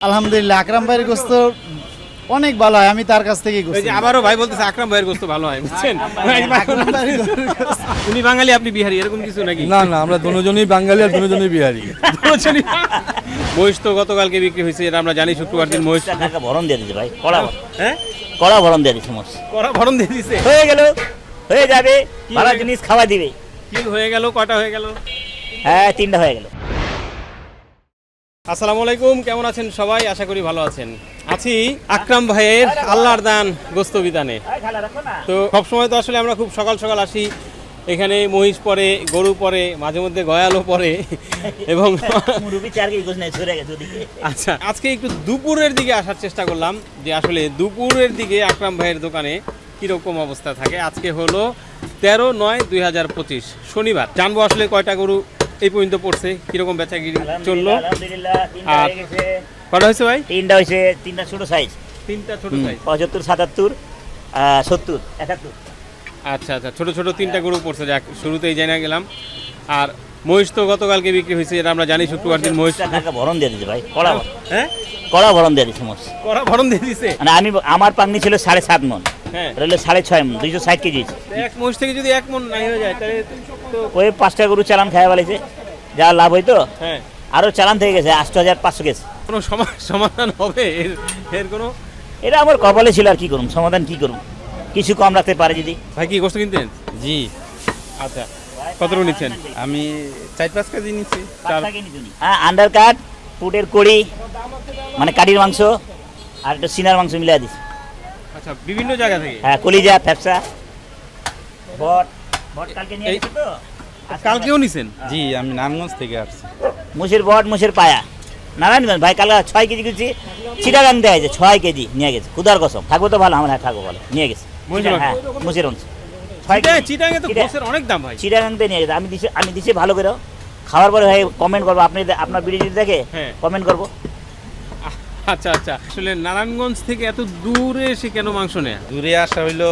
আলহামদুলিল্লাহ আকরাম ভাইয়ের গোস্ত অনেক ভালো হয় আমি তার কাছ থেকেই ওই গোস্ত যে আবারও ভাই বলতেছে আকরাম ভাইয়ের গোস্ত ভালো হয় বুঝছেন। উনি বাঙালি আপনি বিহারি এরকম কিছু নাকি? না না আমরা দুজনই বাঙালি আর দুজনই বিহারি। দুজনই। মহিষ তো গতকালকে বিক্রি হয়েছে এটা আমরা জানি শুক্রবার দিন মহিষ। টাকা ভরণ দিয়ে দিচ্ছে ভাই কড়া। হ্যাঁ? কড়া ভরণ দিয়ে দিচ্ছে মোষ করা ভরণ দিয়ে দিছে হয়ে গেল হয়ে যাবে ভালো জিনিস খাওয়া দিবে। কি হয়ে গেল কটা হয়ে গেল? হ্যাঁ তিনটা হয়ে গেল। আসসালামু আলাইকুম কেমন আছেন সবাই? আশা করি ভালো আছেন। আছি আকরাম ভাইয়ের আল্লাহর দান গোস্ত বিদানে তো সবসময় তো আসলে আমরা খুব সকাল সকাল আসি। এখানে মহিষ পরে গরু পরে মাঝে মধ্যে গয়ালও পরে এবং আচ্ছা আজকে একটু দুপুরের দিকে আসার চেষ্টা করলাম যে আসলে দুপুরের দিকে আকরাম ভাইয়ের দোকানে কীরকম অবস্থা থাকে। আজকে হলো তেরো নয় দুই হাজার পঁচিশ শনিবার। জানব আসলে কয়টা গরু এই পর্যন্ত পড়ছে কীরকম বেচাগিরি চলল? তিনটা আর- কটা হয়েছে ভাই? তিনটা হয়েছে তিনটা ছোট সাইজ তিনটা ছোট সাইজ পঁচাত্তর সাতাত্তর সত্তর একাত্তর। আচ্ছা আচ্ছা ছোট ছোট তিনটা গরু পড়ছে যাক শুরুতেই জানা গেলাম। আর মহিষ তো গতকালকে বিক্রি হয়েছে এটা আমরা জানি শুক্রবার দিন মহিষ টাকা ভরণ দিয়ে দিচ্ছে ভাই কড়া ভরণ। হ্যাঁ? কড়া ভরণ দিয়ে দিচ্ছে মোষ করা ভরণ দিয়ে দিছে মানে আমি আমার পাংনি ছিল সাড়ে সাত মন হ্যাঁ। রইল সাড়ে ছয় মন দুইশো ষাট কেজি। এক মহিষ থেকে যদি এক মন নাই হয়ে যায় তাহলে ওই পাঁচটা গরু চালান খাওয়া বলেছে যা লাভ হইতো হ্যাঁ। আরও চালান থেকে গেছে আষ্ট হাজার পাঁচশো গেছে। কোনো সমা- সমাধান হবে? এর কোনো? এটা আমার কপালে ছিল আর কি করুন সমাধান কি করুন কিছু কম রাখতে পারে যদি। ভাই কি গোস্ত কিনতেন জি। আচ্ছা কতটুকু নিচ্ছেন? আমি চার পাঁচ কেজি নিচ্ছি। হ্যাঁ আন্ডার কাট পুটের কড়ি মানে কাঠির মাংস আর একটা সিনার মাংস মিলাই দিছি। আচ্ছা বিভিন্ন জায়গা থেকে? হ্যাঁ কলিজা ফ্যাপসা বট বট কালকে নিয়ে তো? কালকেও নিছেন? জি আমি নারায়ণগঞ্জ থেকে আসছি। মুসির বট মুসির পায়া। নারায়ণগঞ্জ ভাই কালকে ছয় কেজি কিছু চিটাগাং দেওয়া হয়েছে ছয় কেজি নিয়ে গেছে। খুদার কসম থাকব তো ভালো আমার হ্যাঁ থাকব বলে নিয়ে গেছে। হ্যাঁ মুসির অংশ চিটাগাংতে নিয়ে গেছে। আমি দিছি আমি দিছি ভালো করে। খাওয়ার পরে ভাই কমেন্ট করব। আপনি আপনার ভিডিও দেখে হ্যাঁ। কমেন্ট করব। আচ্ছা আচ্ছা। আসলে নারায়ণগঞ্জ থেকে এত দূরে এসে কেন মাংস নেয়? দূরে আসা হইল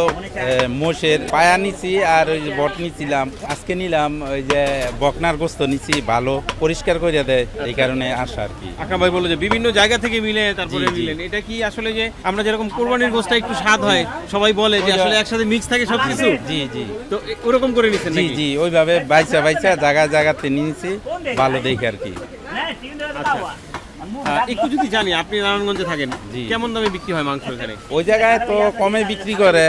মোষের পায়া নিছি আর ওই যে বট নিছিলাম। আজকে নিলাম ওই যে বকনার গোস্ত নিছি ভালো পরিষ্কার করে দেয় এই কারণে আসা আর কি। আকরাম ভাই বলল যে বিভিন্ন জায়গা থেকে মিলে তারপরে জি, জি। মিলেন। এটা কি আসলে যে আমরা যেরকম কোরবানির গোস্তটা একটু স্বাদ হয় সবাই বলে যে আসলে একসাথে মিক্স থাকে সবকিছু? জি জি তো এ- ওরকম করে নিচ্ছেন জি নাকি? জি ওইভাবে বাইচা বাইচা জায়গা জায়গাতে নিয়েছি ভালো দেখে আর কি। আচ্ছা। একটু যদি জানি আপনি নারায়ণগঞ্জে থাকেন কেমন দামে বিক্রি হয় মাংস এখানে? ওই জায়গায় তো কমে বিক্রি করে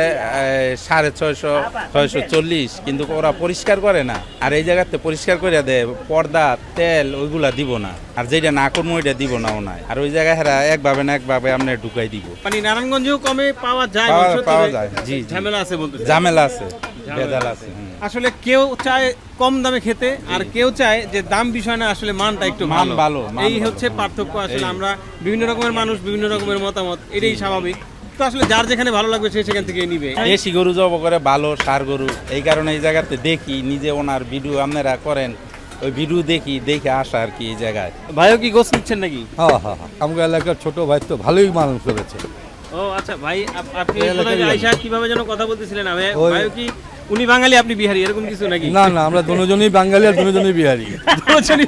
সাড়ে ছয়শো ছয়শো চল্লিশ কিন্তু ওরা পরিষ্কার করে না। আর এই জায়গাতে পরিষ্কার করে দেয় পর্দা তেল ওইগুলা দিব না। আর যেটা না করব ওইটা দিব না ও নাই আর ওই জায়গায় হেরা একভাবে না একভাবে আমরা ঢুকাই দিব। মানে নারায়ণগঞ্জেও কমে পাওয়া যায় পাওয়া- যায়, জি। ঝামেলা আছে বলতে ঝামেলা আছে ভেজাল আছে। আসলে কেউ চায় কম দামে খেতে আর কেউ চায় যে দাম বিষয় না আসলে মানটা একটু মান ভালো। ভালো, এই হচ্ছে পার্থক্য আসলে আমরা বিভিন্ন রকমের মানুষ বিভিন্ন রকমের মতামত এটাই স্বাভাবিক। তো আসলে যার যেখানে ভালো লাগবে সে সেখান থেকে নিবে। দেশি গরু জব করে ভালো সার গরু এই কারণে এই জায়গাতে দেখি নিজে ওনার ভিডিও আপনারা করেন ওই ভিডিও দেখি দেখে আসা আর কি এই জায়গায়। ভাইও কি গোস নিচ্ছেন নাকি? হ্যাঁ হ্যাঁ হ্যাঁ। আমাকে এলাকার ছোট ভাই তো ভালোই মানুষ করেছে। ও আচ্ছা ভাই আপনি কীভাবে যেন কথা বলতেছিলেন ভাই ভাইও কি উনি বাঙালি আপনি বিহারি এরকম কিছু নাকি? না না আমরা দুজনই বাঙালি আর দুজনই বিহারি। দুজনই।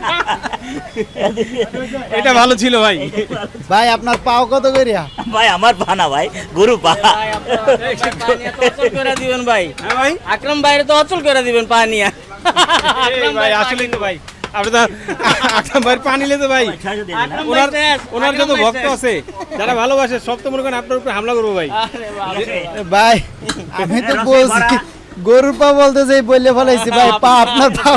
এটা ভালো ছিল ভাই। ভাই আপনার পাও কত করিয়া ভাই আমার পা না ভাই গরু পা। অচল করে দিবেন ভাই। হ্যাঁ ভাই। আকরাম বাইরে তো অচল করে দিবেন পা নিয়ে। ভাই আসলেই তো ভাই। আপনি তো আকরাম ভাইয়ের পা নিলে তো ভাই। ওনার ভাই ওনার যত ভক্ত আছে যারা ভালোবাসে সব তো মনে করেন আপনার উপরে হামলা করব ভাই। ভাই আমি তো বলছি গরুর পা বলতে যে বললে ফেলাইছি ভাই পা আপনার পা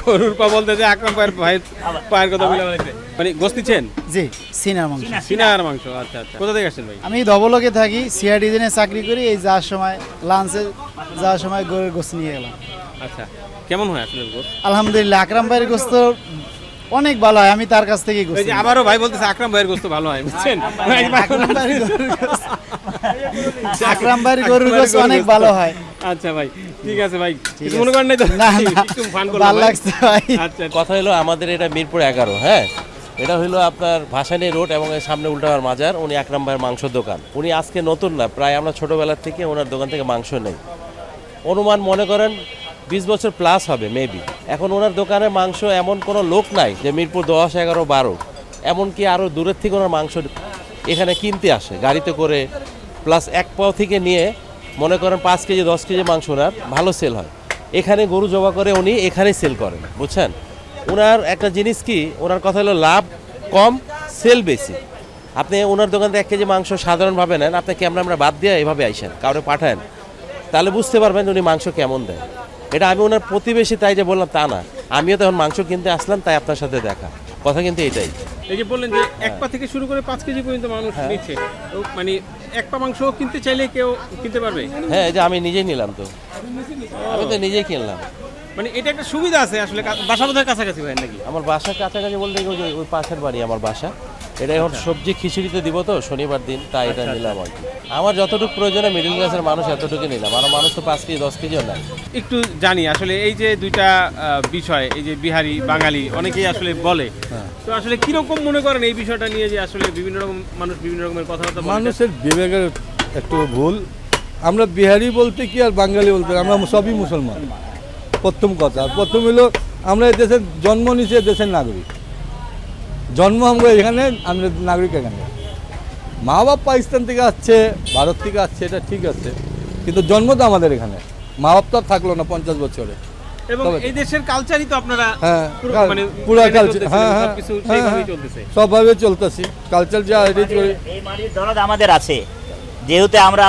গরুর পা বলতে যে আকরাম ভাইয়ের ভাইয়ের পায়ের কথা বলে বলেছে মানে গোস্ত নিচ্ছেন জি সিনার মাংস। সিনার মাংস আচ্ছা আচ্ছা। কোথা থেকে আসছেন ভাই? আমি ধবলকে থাকি সিআরডি দিনে চাকরি করি এই যাওয়ার সময় লাঞ্চে যাওয়ার সময় গরুর গোস্ত নিয়ে গেলাম। আচ্ছা কেমন হয় আসলে গোস্ত? আলহামদুলিল্লাহ আকরাম ভাইয়ের গোস্ত অনেক ভালো হয় আমি তার কাছ থেকেই ওই গোস্ত যে আবারও ভাই বলতেছে আকরাম ভাইয়ের গোস্ত ভালো হয় বুঝছেন? আকরাম ভাইয়ের গরুর গোস্ত। আকরাম ভাইয়ের গরুর গোস্ত অনেক ভালো হয়। আচ্ছা ভাই ঠিক আছে ভাই। কিছু মনে করেন নাই তো? না একটু ফান করলাম ভালো ভাই। লাগছে ভাই। আচ্ছা কথা হলো আমাদের এটা মিরপুর এগারো হ্যাঁ? এটা হলো আপনার ভাসানী রোড এবং এর সামনে উল্টাবার মাজার উনি একরাম ভাইয়ের মাংস দোকান। উনি আজকে নতুন না প্রায় আমরা ছোটোবেলার থেকে ওনার দোকান থেকে মাংস নেই। অনুমান মনে করেন বিশ বছর প্লাস হবে মেবি এখন ওনার দোকানে মাংস এমন কোনো লোক নাই যে মিরপুর দশ এগারো বারো। এমনকি আরও দূরের থেকে ওনার মাংস এখানে কিনতে আসে গাড়িতে করে। প্লাস এক পাও থেকে নিয়ে মনে করেন পাঁচ কেজি দশ কেজি মাংস ওনার ভালো সেল হয়। এখানে গরু জবা করে উনি এখানেই সেল করেন বুঝছেন? ওনার একটা জিনিস কি ওনার কথা হলো লাভ কম সেল বেশি। আপনি ওনার দোকান থেকে এক কেজি মাংস সাধারণভাবে নেন আপনি ক্যামেরা আমরা বাদ দিয়ে এভাবে আইসেন কাউরে পাঠান তাহলে বুঝতে পারবেন যে উনি মাংস কেমন দেন। এটা আমি ওনার প্রতিবেশী তাই যে বললাম তা না। আমিও তখন মাংস কিনতে আসলাম তাই আপনার সাথে দেখা। কথা কিন্তু এটাই। এই যে বললেন যে এক পা থেকে শুরু করে পাঁচ কেজি পর্যন্ত মানুষ নিচ্ছে। মানে এক পা মাংস কিনতে চাইলে কেউ কিনতে পারবে? হ্যাঁ এই যে আমি নিজেই নিলাম তো। আমি তো নিজেই কিনলাম। মানে এটা একটা সুবিধা আছে আসলে বাসা বোধহয় কাছাকাছি ভাই নাকি? আমার বাসা কাছাকাছি বলতে ওই যে ওই পাশের বাড়ি আমার বাসা। এটা এখন সবজি খিচুড়িতে দিব তো শনিবার দিন তাই এটা নিলাম আর কি। আমার যতটুকু প্রয়োজনে মিডিল ক্লাসের মানুষ এতটুকু নিলাম। আর মানুষ তো পাঁচ কেজি দশ কেজিও নাই একটু জানি আসলে এই যে দুইটা বিষয় এই যে বিহারি বাঙালি অনেকেই আসলে বলে। তো আসলে কীরকম মনে করেন এই বিষয়টা নিয়ে যে আসলে বিভিন্ন রকম মানুষ বিভিন্ন রকমের কথাবার্তা মানুষের বিবেকের একটু ভুল। আমরা বিহারি বলতে কি আর বাঙালি বলতে আমরা সবই মুসলমান। প্রথম কথা। প্রথম হলো আমরা এই দেশের জন্ম নিচে দেশের নাগরিক। জন্ম আমরা এখানে আমরা নাগরিক এখানে। মা বাপ পাকিস্তান থেকে আসছে ভারত থেকে আসছে এটা ঠিক আছে। কিন্তু জন্ম তো আমাদের এখানে। মা বাপ তো আর থাকল না পঞ্চাশ বছরে। এবং এই দেশের কালচারই তো আপনারা হ্যাঁ মানে পুরা কালচার হ্যাঁ হ্যাঁ হ্যাঁ, সেইভাবেই। চলতেছে। কালচার যা এই মাটির দরদ আমাদের আছে। যেহেতু আমরা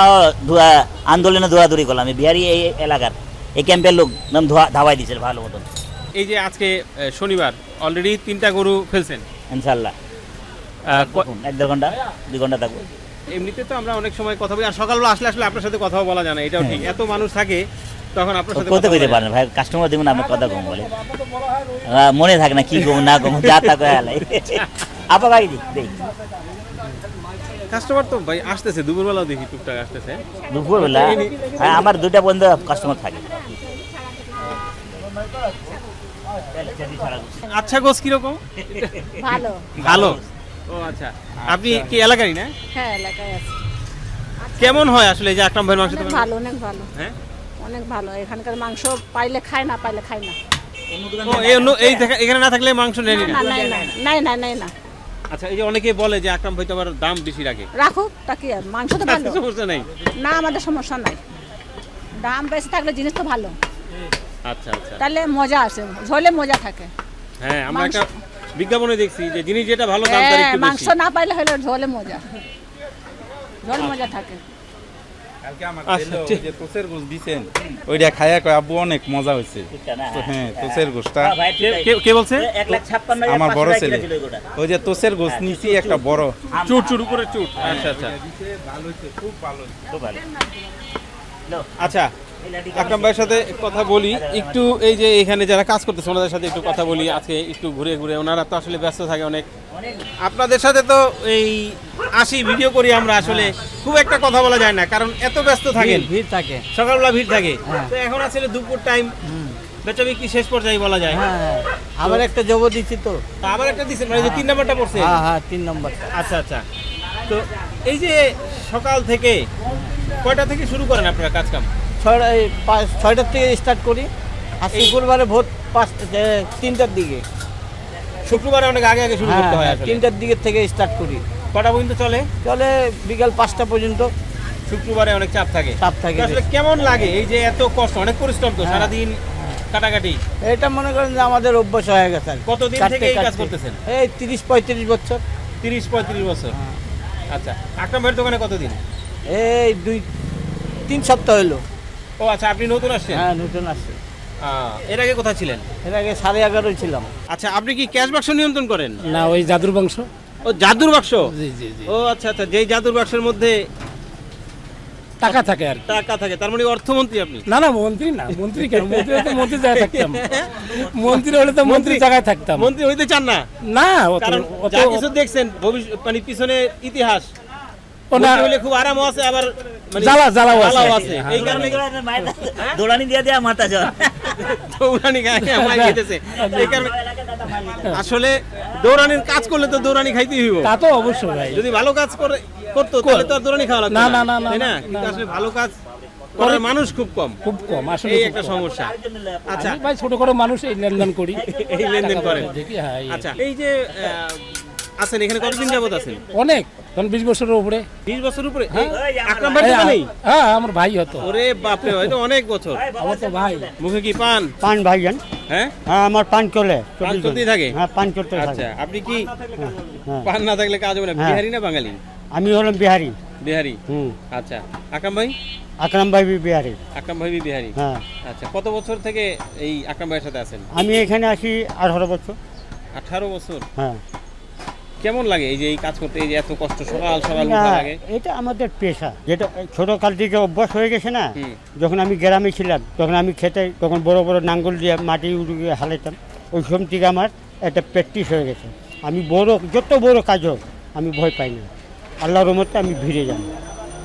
আন্দোলনে দৌড়াদৌড়ি করলাম বিহারি এই এলাকার। এই ক্যাম্পের লোক নাম ধোয়া ধাওয়াই দিয়েছে ভালো মতন। এই যে আজকে আহ, শনিবার অলরেডি তিনটা গরু ফেলছেন। ইনশাল্লাহ এক দেড় ঘণ্টা দুই ঘণ্টা থাকব। এমনিতে তো আমরা অনেক সময় কথা বলি আর সকালবেলা আসলে আসলে আপনার সাথে কথাও বলা যায় না এটাও ঠিক। এত মানুষ থাকে তখন আপনার সাথে কথা কইতে পারেন ভাই কাস্টমার দেখুন আপনার কথা কম বলে আহ, মনে থাকে না কি কম না কম যা থাকো হেলাই আপা ভাই দেই কাস্টমার তো ভাই আসতেছে দুপুরবেলাও দেখি টুকটাক আসতেছে। দুপুরবেলা হ্যাঁ আমার দুটা বন্ধু কাস্টমার থাকে। আচ্ছা গোস কীরকম? ভালো। ভালো? ও আচ্ছা। আপনি কি এলাকারই না? হ্যাঁ এলাকায় আছে। কেমন হয় আসলে এই যে আকরাম ভাইয়ের মাংস ভালো অনেক ভালো। হ্যাঁ? অনেক ভালো। এখানকার মাংস পাইলে খায় না পাইলে খায় না। ও এই অন্য- এই এখানে না থাকলে মাংস নেই না? না না নাই না নাই না না। আচ্ছা এই যে অনেকে বলে যে আকরাম ভাই তো আবার দাম বেশি রাখে। রাখুক তা কি আর? মাংস তো ভালো। সমস্যা নেই। না আমাদের সমস্যা নাই। দাম বেশি থাকলে জিনিস তো ভালো। আচ্ছা আচ্ছা। তাহলে মজা আসে ঝোলে মজা থাকে। হ্যাঁ আমরা একটা বিজ্ঞাপনে দেখছি যে জিনিস যেটা ভালো দাম তার হ্যাঁ একটু মাংস না পাইলে হলে ঝোলে মজা। ঝোল মজা থাকে। কালকে আচ্ছা, দিলো, ঠিক। ওই যে তোসের গোস দিছেন ওইটা খাইয়া কয় আব্বু অনেক মজা হয়েছে হ্যাঁ তোসের গোসটা কে- কে- কে বলছে? এক লাখ ছাপ্পান্ন আমার বড় ছেলে। ওই যে তোসের নিছি একটা বড়। চুট চুট উপরে চুট আচ্ছা আচ্ছা। আচ্ছা আকরাম ভাইয়ের সাথে কথা বলি। একটু এই যে এখানে যারা কাজ করতেছে ওনাদের সাথে একটু কথা বলি। আজকে একটু ঘুরে ঘুরে ওনারা তো আসলে ব্যস্ত থাকে অনেক। আপনাদের সাথে তো এই আসি ভিডিও করি আমরা আসলে। খুব একটা কথা বলা যায় না কারণ এত ব্যস্ত থাকেন। ভিড় থাকে। সকালবেলা ভিড় থাকে। তো এখন আসলে দুপুর টাইম বেচা বিক্রি শেষ পর্যায়ে বলা যায়। হ্যাঁ আবার একটা জব দিচ্ছি তো। তা আবার একটা দিচ্ছেন? মানে যে তিন নাম্বারটা পড়ছে? হ্যাঁ হ্যাঁ তিন নম্বর। আচ্ছা আচ্ছা। তো এই যে সকাল থেকে কয়টা থেকে শুরু করেন আপনারা কাজ কাম ছয়টা ছয়টার থেকে স্টার্ট করি। আর শুক্রবারে ভোর পাঁচটা তিনটার দিকে। শুক্রবারে অনেক আগে আগে শুরু হ্যাঁ করতে হয় হ্যাঁ। তিনটার দিকে থেকে স্টার্ট করি। কটা পর্যন্ত চলে? চলে বিকাল পাঁচটা পর্যন্ত। শুক্রবারে অনেক চাপ থাকে। চাপ থাকে আসলে কেমন লাগে এই যে এত কষ্ট? অনেক পরিশ্রম তো সারাদিন কাটাকাটি। এটা মনে করেন যে আমাদের অভ্যাস হয়ে গেছে। কতদিন থেকে এই কাজ করতেছেন? এই তিরিশ পঁয়ত্রিশ বছর। তিরিশ পঁয়ত্রিশ বছর। হ্যাঁ। আচ্ছা আকরাম ভাইয়ের দোকানে কতদিন? এই দুই তিন সপ্তাহ হলো। ও আচ্ছা আপনি নতুন আসছেন? হ্যাঁ নতুন আসছে। এর আগে কোথায় ছিলেন? এর আগে সাড়ে এগারোই ছিলাম। আচ্ছা আপনি কি ক্যাশ বাক্স নিয়ন্ত্রণ করেন? না ওই জাদুর বংশ ও জাদুর বাক্স? জি জি জি। ও আচ্ছা আচ্ছা যেই জাদুর বাক্সের মধ্যে টাকা থাকে আর টাকা থাকে তার মানে অর্থমন্ত্রী আপনি? না না মন্ত্রী না মন্ত্রী কেন? মন্ত্রী হলে তো মন্ত্রী জায়গায় থাকতাম। মন্ত্রী হলে তো মন্ত্রী জায়গায় থাকতাম। মন্ত্রী হইতে চান না? না কারণ যা কিছু দেখছেন ভবিষ্যৎ মানে পিছনে ইতিহাস। খুব আরামও আছে আবার জ্বালা জ্বালাও আছে। জ্বালাও আছে। এই কারণে দোলানি দিয়ে দেয়া মাথা জল দৌড়ানি গায়ে আমার যেতেছে এই কারণে আসলে দৌড়ানির কাজ করলে তো দৌড়ানি খাইতেই হইব। তা তো অবশ্যই ভাই। যদি ভালো কাজ করে করতো তাহলে তো আর দৌড়ানি খাওয়া লাগতো না, না, না, না, আসলে ভালো কাজ করার মানুষ খুব কম। খুব কম আসলে এই একটা সমস্যা। আচ্ছা। আমি ভাই ছোট করে মানুষ এই লেনদেন করি। এই লেনদেন করেন। দেখি হ্যাঁ আচ্ছা এই যে আছেন এখানে কতদিন যাবত আছেন? অনেক। তখন বিশ বছরের উপরে। বিশ বছর উপরে? ওই যে আমার আকরাম ভাই এই, হ্যাঁ আমার ভাই হতো। ওরে বাপরে হয়তো অনেক বছর। আমার তো ভাই। মুখে কি পান? পান ভাইজান। হ্যাঁ? হ্যাঁ আমার পান চলে। পান চলতেই থাকে? হ্যাঁ পান চলতে আচ্ছা আপনি কি হ্যাঁ। পান না থাকলে কাজ হবে না। হ্যাঁ। বিহারি না বাঙালি? আমি হলাম বিহারি। বিহারি? হুম। আচ্ছা আকাম ভাই? আকরাম ভাই বিহারি। আকরাম ভাই বিহারি? হ্যাঁ। আচ্ছা কত বছর থেকে এই আকরাম ভাইয়ের সাথে আছেন? আমি এখানে আসি আঠারো বছর। আঠারো বছর? হ্যাঁ। কেমন লাগে এই যে এই কাজ করতে? এই যে এত কষ্ট সকাল সকাল উঠা লাগে? এটা আমাদের পেশা। যেটা ছোটকাল থেকে অভ্যাস হয়ে গেছে না যখন আমি গ্রামে ছিলাম তখন আমি খেতে তখন বড় বড় নাঙ্গল দিয়ে মাটি উড়িয়ে হালাইতাম। ওই সময় থেকে আমার একটা প্র্যাকটিস হয়ে গেছে। আমি বড় যত বড় কাজ হোক আমি ভয় পাই না। আল্লাহর রহমতে আমি ভিড়ে যাই।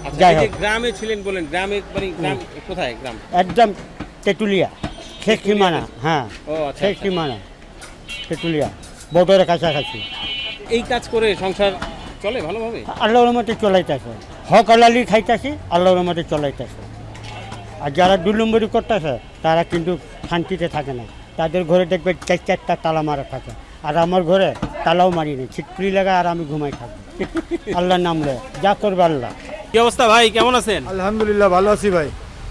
আচ্ছা, যাই হোক। গ্রামে ছিলেন বলেন গ্রামে মানে গ্রাম কোথায় গ্রাম? একদম তেঁতুলিয়া শেখ সীমানা হ্যাঁ আচ্ছা শেখ আচ্ছা। সীমানা তেঁতুলিয়া বর্ডারের কাছাকাছি। এই কাজ করে সংসার চলে ভালোভাবে? আল্লাহর মতে চলাইতেছে। হক আলালি খাইতেছে আল্লাহর মতে চলাইতেছে। আর যারা দু নম্বরই করতেছে তারা কিন্তু শান্তিতে থাকে না। তাদের ঘরে দেখবে চার চারটা তালা মারা থাকে। আর আমার ঘরে তালাও মারি নেই। ছিটপুরি লাগা আর আমি ঘুমাই থাকি। আল্লাহর নাম লে যা করবে আল্লাহ। কি অবস্থা ভাই? কেমন আছেন? আলহামদুলিল্লাহ ভালো আছি ভাই।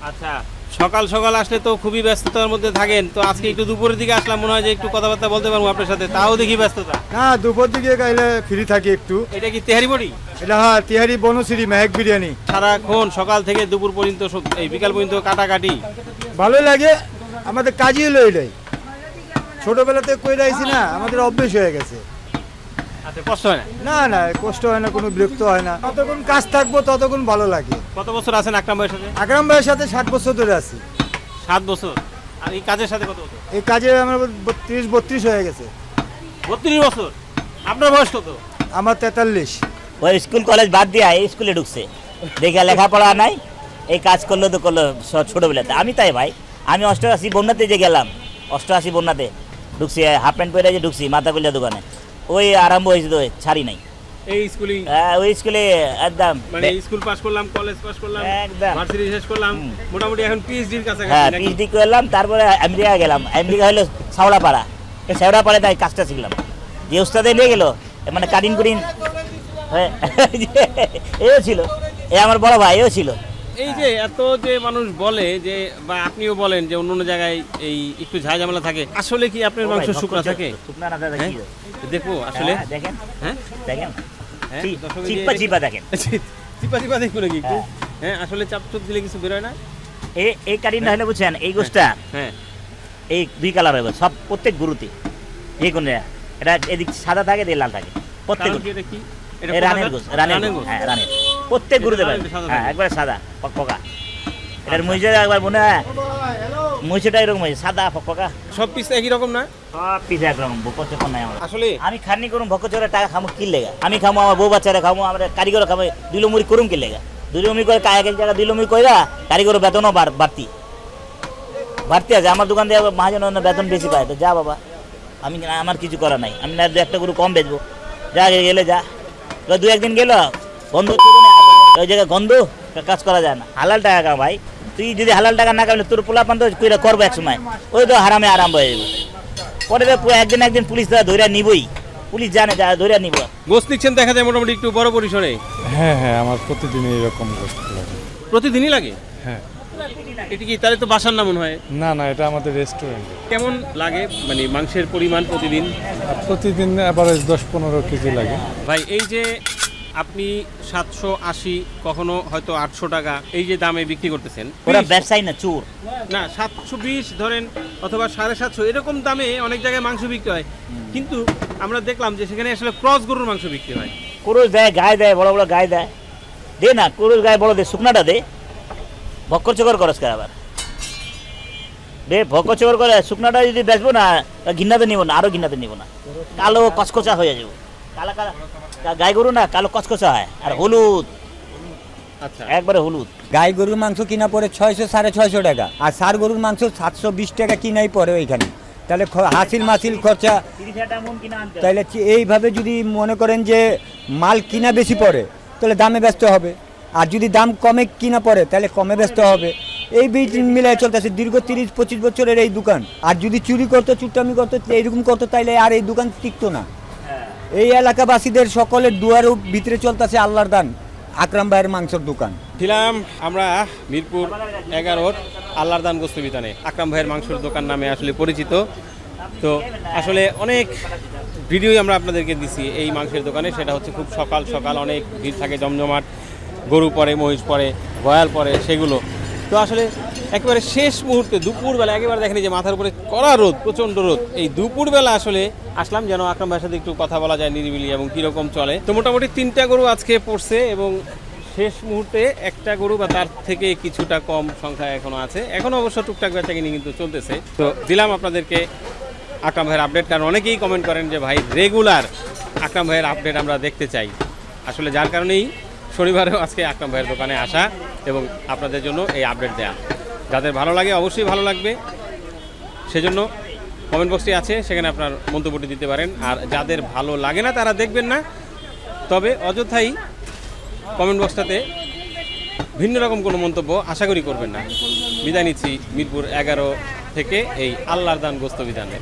আচ্ছা। সকাল সকাল আসলে তো খুবই ব্যস্ততার মধ্যে থাকেন। তো আজকে একটু দুপুরের দিকে আসলাম মনে হয় যে একটু কথাবার্তা বলতে পারব আপনার সাথে। তাও দেখি ব্যস্ততা। না দুপুর দিকে গাইলে ফ্রি থাকি একটু। এটা কি তেহারি বড়ি? এটা হ্যাঁ তিহারি বনশ্রী মেহেক বিরিয়ানি। সারাক্ষণ সকাল থেকে দুপুর পর্যন্ত এই বিকাল পর্যন্ত কাটাকাটি। ভালোই লাগে আমাদের কাজই হলো এটাই। ছোটবেলাতে কই রাইছি না আমাদের অভ্যেস হয়ে গেছে। আচ্ছা কষ্ট হয় না? না না কষ্ট হয় না কোনো বিরক্ত হয় না। যতক্ষণ কাজ থাকব ততক্ষণ ভালো লাগে। কত বছর আছেন আকরাম ভাইয়ের সাথে? আকরাম ভাইয়ের সাথে ষাট বছর ধরে আছি। সাত বছর। আর এই কাজের সাথে কত বছর? এই কাজে আমার বত্রিশ বত্রিশ হয়ে গেছে। বত্রিশ বছর। আপনার বয়স কত? আমার তেতাল্লিশ। ওই স্কুল কলেজ বাদ দিয়ে এই স্কুলে ঢুকছে। দেখে লেখাপড়া নাই এই কাজ করল তো করল ছোটবেলাতে। আমি তাই ভাই আমি অষ্টআশি বন্যাতে যে গেলাম অষ্টআশি বন্যাতে ঢুকছি হাফ প্যান্ট পরে যে ঢুকছি মাথা কইলা দোকানে। ওই আরম্ভ হয়েছে তো ছাড়ি নাই। এই স্কুলিং আহ, ওই স্কুলে একদম। মানে স্কুল পাস করলাম কলেজ পাস করলাম একদম। ভার্সিটি শেষ করলাম মোটামুটি এখন পিএইচডির হ্যাঁ কাছাকাছি নাকি? পিএইচডি করলাম তারপরে আমেরিকা গেলাম। আমেরিকা হলো সাওড়াপাড়া সাওড়াপাড়ায় তাই কাজটা শিখলাম। যে উস্তাদে নিয়ে গেল মানে কাটিং কুটিং হ্যাঁ, এও ছিল। এ আমার বড় ভাই এও ছিল। এই যে এত যে মানুষ বলে যে বা আপনিও বলেন যে অন্য জায়গায় এই একটু ঝামেলা থাকে আসলে কি আপনার মাংস শুকনা থাকে? শুকনা না থাকে হ্যাঁ? দেখব আসলে। হ্যাঁ, দেখেন। হ্যাঁ? দেখেন। হ্যাঁ? চি- দর্শক এই যে- চিপ্পা চিপ্পা দেখেন চিপা চিপা দেখব নাকি হ্যাঁ। হ্যাঁ আসলে চাপ চুপ দিলে কিছু বেরোয় না? এই এই কাটিংটা হলে বুঝছেন এই গোষ্ঠটা হ্যাঁ এই দুই কালার হবে সব প্রত্যেক গুরুতে। যে কোনো এটা এদিক সাদা থাকে এদিকে লাল থাকে। প্রত্যেক। কি এটা কি? রানের? গোস রানের। হ্যাঁ রানের। প্রত্যেক রানের হ্যাঁ। একবারে সাদা ফকফকা। এটার মুইজে একবার মনে হয় এরকম হয়েছে সাদা ফকফকা। সব পিস একই রকম না? সব একরকম বকচকর নাই আমার। আসলে? আমি খানি করুম টাকা খামো কি লেগা? আমি খামো আমার বউ বাচ্চারা খামো আমরা কারিগর খামো দুইলো মুড়ি করুম কি লেগা? দুইলো মুড়ি করে কায়া এক জায়গা কইরা কারিগর বেতনও বাড়- বাড়তি। বাড়তি আছে আমার দোকান দিয়ে মহাজন অন্য বেতন বেশি পায় তো যা বাবা আমি আমার কিছু করার নাই। আমি না দু একটা গরু কম বেচবো। যা গেলে যা। এবার দু একদিন গেল না, ওই জায়গায় গন্ধ কাজ করা যায় না। হালাল টাকা কাম ভাই। তুই যদি হালাল টাকা না কামলে তোর পোলা পান তো কইরা করব এক সময়। ওই তো হারামে আরম্ভ হয়ে যাবে। পরে একদিন একদিন পুলিশ ধরে ধরে নিবই। পুলিশ জানে যা ধরে নিব। গোস নিচ্ছেন দেখা যায় মোটামুটি একটু বড় পরিসরে হ্যাঁ হ্যাঁ আমার প্রতিদিন এরকম লাগে। প্রতিদিনই লাগে? হ্যাঁ। এটা কি তাহলে তো বাসার না মনে হয়? না না এটা আমাদের রেস্টুরেন্ট কেমন লাগে? মানে মাংসের পরিমাণ প্রতিদিন? প্রতিদিন অ্যাভারেজ দশ পনেরো কেজি লাগে। ভাই এই যে আপনি সাতশো আশি কখনো হয়তো আটশো টাকা এই যে দামে বিক্রি করতেছেন। ওরা ব্যবসায়ী না চোর? না সাতশো বিশ ধরেন অথবা সাড়ে সাতশো এরকম দামে অনেক জায়গায় মাংস বিক্রি হয়। কিন্তু আমরা দেখলাম যে সেখানে আসলে ক্রস গরুর মাংস বিক্রি হয়। কুরুশ দেয় গায়ে দেয় বড় বড় গায়ে দেয়। দে না কুরুশ গায়ে বড় দে শুকনাটা দে। ভক্কর চকর করস করে আবার? দে ভক্কর চকর করে শুকনাটা যদি বেচবো না ঘিন্নাতে নিব না আরও ঘিন্নাতে নিব না। কালো কচকচা হয়ে যাব। কালা কালা গাই গরু না কালো কচকচা হয়। আর হলুদ। আচ্ছা। একবারে হলুদ। গাই গরুর মাংস কিনা পড়ে ছয়শো সাড়ে ছয়শো টাকা। আর সার গরুর মাংস সাতশো বিশ টাকা কিনাই পড়ে ওইখানে। তাহলে হাসিল মাসিল খরচা তাহলে এইভাবে যদি মনে করেন যে মাল কিনা বেশি পড়ে তাহলে দামে ব্যস্ত হবে। আর যদি দাম কমে কিনা পড়ে তাহলে কমে ব্যস্ত হবে। এই বীজ মিলাই চলতেছে দীর্ঘ তিরিশ পঁচিশ বছরের এই দোকান। আর যদি চুরি করতো চুটামি করতো এইরকম করতো তাইলে আর এই দোকান টিকতো না। এই এলাকাবাসীদের সকলের দুয়ার ভিতরে চলতেছে আল্লাহর দান। আকরাম ভাইয়ের মাংসের দোকান। ছিলাম আমরা মিরপুর এগারোর আল্লাহর দান গোস্ত বিতানে। আকরাম ভাইয়ের মাংসের দোকান নামে আসলে পরিচিত। তো আসলে অনেক ভিডিওই আমরা আপনাদেরকে দিছি এই মাংসের দোকানে। সেটা হচ্ছে খুব সকাল সকাল অনেক ভিড় থাকে, জমজমাট, গরু পরে, মহিষ পরে গয়াল পরে, সেগুলো। তো আসলে একেবারে শেষ মুহূর্তে দুপুরবেলা, একেবারে দেখেনি যে মাথার উপরে কড়া রোদ, প্রচণ্ড রোদ। এই দুপুরবেলা আসলে আসলাম যেন আকরাম ভাইয়ের সাথে একটু কথা বলা যায় নিরিবিলি এবং কীরকম চলে। তো মোটামুটি তিনটা গরু আজকে পড়ছে এবং শেষ মুহূর্তে একটা গরু বা তার থেকে কিছুটা কম সংখ্যা এখনও আছে। এখনও অবশ্য টুকটাক বেচাকিনি কিন্তু চলতেছে। তো দিলাম আপনাদেরকে আকরাম ভাইয়ের আপডেট কারণ অনেকেই কমেন্ট করেন যে, ভাই রেগুলার আকরাম ভাইয়ের আপডেট আমরা দেখতে চাই। আসলে যার কারণেই শনিবারেও আজকে আকরাম ভাইয়ের দোকানে আসা এবং আপনাদের জন্য এই আপডেট দেয়া। যাদের ভালো লাগে অবশ্যই ভালো লাগবে। সেজন্য কমেন্ট বক্সটি আছে, সেখানে আপনার মন্তব্যটি দিতে পারেন। আর যাদের ভালো লাগে না, তারা দেখবেন না। তবে অযথাই কমেন্ট বক্সটাতে ভিন্ন রকম কোনো মন্তব্য আশা করি করবেন না। বিদায় নিচ্ছি মিরপুর এগারো থেকে এই আল্লাহর দান গোস্ত বিধানে।